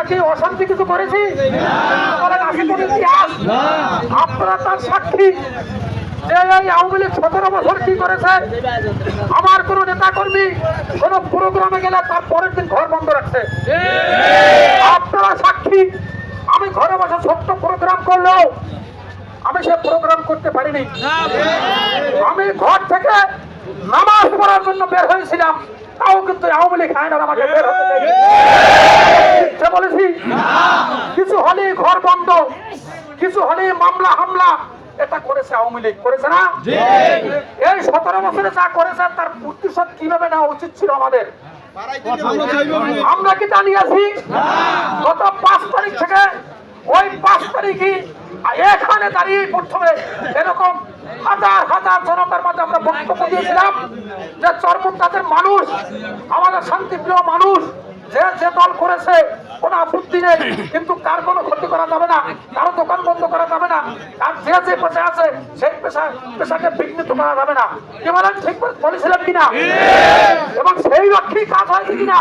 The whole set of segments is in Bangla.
আমরা কি অশান্তি কিছু করেছি? আপনারা তার সাক্ষী। যে এই আওয়ামী লীগ সতেরো বছর কি করেছে? আমার কোনো নেতা কর্মী কোনো প্রোগ্রামে গেলে তার পরের দিন ঘর বন্ধ রাখছে। আপনারা সাক্ষী। আমি ঘরে বসে ছোট্ট প্রোগ্রাম করলেও আমি সে প্রোগ্রাম করতে পারিনি। আমি ঘর থেকে নামাজ পড়ার জন্য বের হয়েছিলাম। তাও কিন্তু আওয়ামী লীগ আমাকে বের হতে দেয়নি। মিথ্যে বলেছি কিছু হলেই ঘর বন্ধ কিছু হলেই মামলা হামলা। এটা করেছে আওয়ামী লীগ। করেছে না? এই সতেরো বছরে যা করেছে তার প্রতিশোধ কীভাবে নেওয়া উচিত ছিল আমাদের? আমরা কি জানিয়েছি গত পাঁচ তারিখ থেকে ওই পাঁচ তারিখই এখানে দাঁড়িয়ে প্রথমে এরকম হাজার হাজার জনতার মাঝে আমরা বক্তব্য দিয়েছিলাম যে চরমুন্দাদের মানুষ আমাদের শান্তিপ্রিয় মানুষ যে যে দল করেছে কোনো আপত্তি নেই কিন্তু কার কোনো ক্ষতি করা যাবে না। কারও দোকান বন্ধ করা যাবে না। আর যে যে পেশা আছে, সেই পেশা পেশাকে বিঘ্নিত যাবে না। কি বলেন? ঠিক বলেছিলাম কিনা? এবং সেই লক্ষ্যেই কাজ কিনা?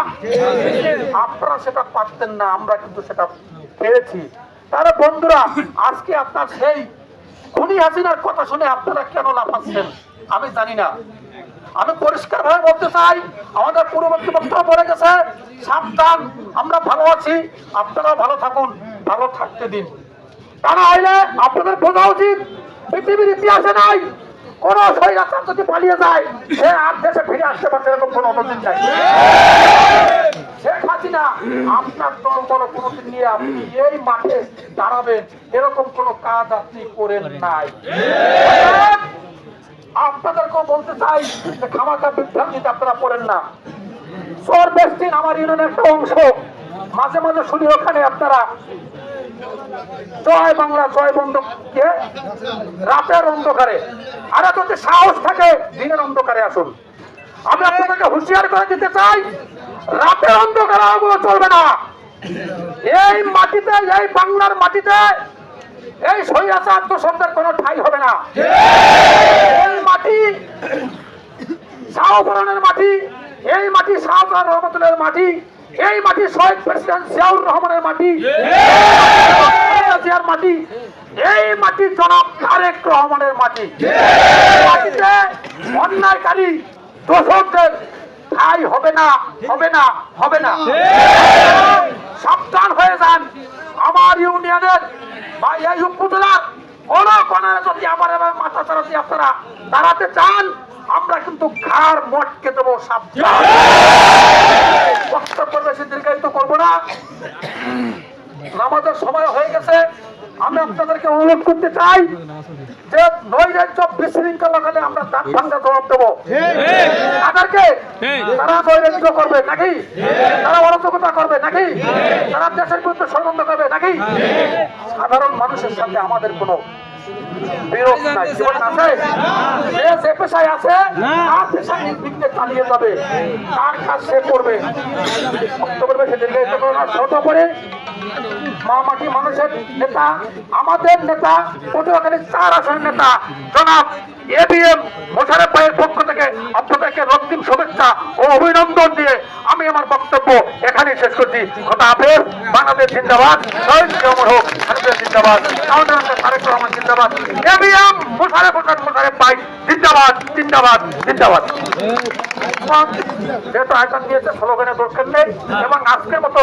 আপনারা সেটা পারতেন না, আমরা কিন্তু সেটা বন্ধুরা, আজকে আপনার সেই খুনি হাসিনার কথা শুনে আপনারা কেন লাফাচ্ছেন? আমি জানি না। আমি পরিষ্কার ভাবে বলতে চাই, আমাদের পূর্ববর্তী বক্তব্য পড়ে গেছে, সাবধান, আমরা ভালো আছি, আপনারাও ভালো থাকুন, ভালো থাকতে দিন। আপনাদের বোঝা উচিত, পৃথিবীর ইতিহাসে নাই, কোন স্বৈরাচার যদি পালিয়ে যায়, সে আর দেশে ফিরে আসতে পারছে এরকম অনুদিন নাই। আপনার দল নিয়ে আপনি এই মাঠে দাঁড়াবেন, এরকম কোনো কাজ আপনি করেন নাই। আপনাদেরকেও বলতে চাই যে খামাকা বিভ্রান্তিতে আপনারা পড়েন না। চোর আমার ইউনিয়নের একটা অংশ। মাঝে মাঝে শুনি ওখানে আপনারা জয় বাংলা, জয় বন্ধুকে রাতের অন্ধকারে। আরে যদি সাহস থাকে, দিনের অন্ধকারে আসুন। আমি আপনাদেরকে হুঁশিয়ার করে দিতে চাই, রাতের অন্ধকারে ওগুলো চলবে না। এই মাটিতে, এই বাংলার মাটিতে, এই সৈরাচার দোষকদের কোনো ঠাই হবে না। এই মাটি শাহপুরানের মাটি, এই মাটি শাহপুরান রহমতুল্লাহের মাটি এই মাটি শহীদ প্রেসিডেন্ট জিয়াউর রহমানের মাটি। জিয়ার মাটি। এই মাটি জনাব তারেক রহমানের মাটি। মাটিতে অন্যায়কারী দোষকদের ঠাই হবে না হবে না হবে না। সাবধান হয়ে যান। আমার ইউনিয়নের বা এই উপজেলার কোন কোনায় যদি আমার এবার মাথা চালাতে আপনারা দাঁড়াতে চান আমরা কিন্তু ঘাড় মটকে দেবো সাবধান। বক্তব্য বেশি দীর্ঘায়িত করব না। নামাজের সময় হয়ে গেছে। আমি আপনাদেরকে অনুরোধ করতে চাই যে নৈরাজ্য বিশৃঙ্খলা হলে আমরা দাঁত ভাঙ্গা জবাব দেবো। তাদেরকে তারা নৈরাজ্য করবে নাকি? তারা অরাজকতা করবে নাকি? তারা দেশের বিরুদ্ধে ষড়যন্ত্র করবে নাকি? সাধারণ মানুষের সাথে আমাদের কোনো বিরোধ নাই। জীবন আছে? পেশায় আছে তার পেশায় নির্বিঘ্নে চালিয়ে যাবে। তার কাজ সে করবে? করো করে মা মাটি মানুষের নেতা আমাদের নেতা পটুয়াখালীর চার আসনের নেতা জনাব এবিএম মোশারফ ভাইয়ের পক্ষ থেকে আপনাদেরকে রক্তিম শুভেচ্ছা ও অভিনন্দন দিয়ে আমি আমার বক্তব্য এখানেই শেষ করছি। কথা হাফেজ। বাংলাদেশ জিন্দাবাদ। শহীদ জিয়ামর হোক। জিন্দাবাদ। আমাদের তারেক রহমান জিন্দাবাদ। এবিএম মোশারফ হোসেন মোশারফ ভাই জিন্দাবাদ জিন্দাবাদ জিন্দাবাদ যেহেতু আয়তন দিয়েছে স্লোগানের দরকার নেই এবং আজকের মতো